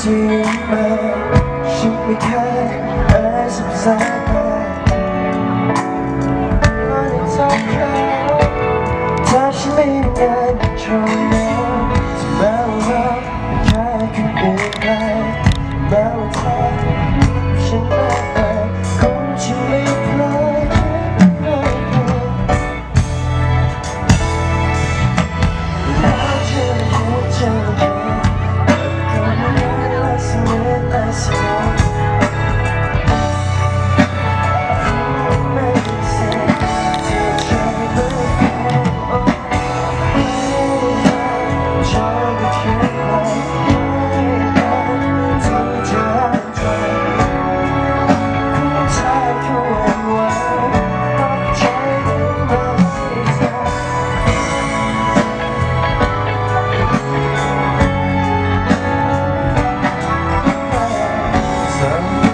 ที่มาฉันไม่เคยเอ่ยสักสายตาไม่ได้ทำเขาถ้าฉันไม่มีงานตรงนั้นจะแม้ว่าเราแค่คนอื่นไปแม้ว่าเธอ Sorry.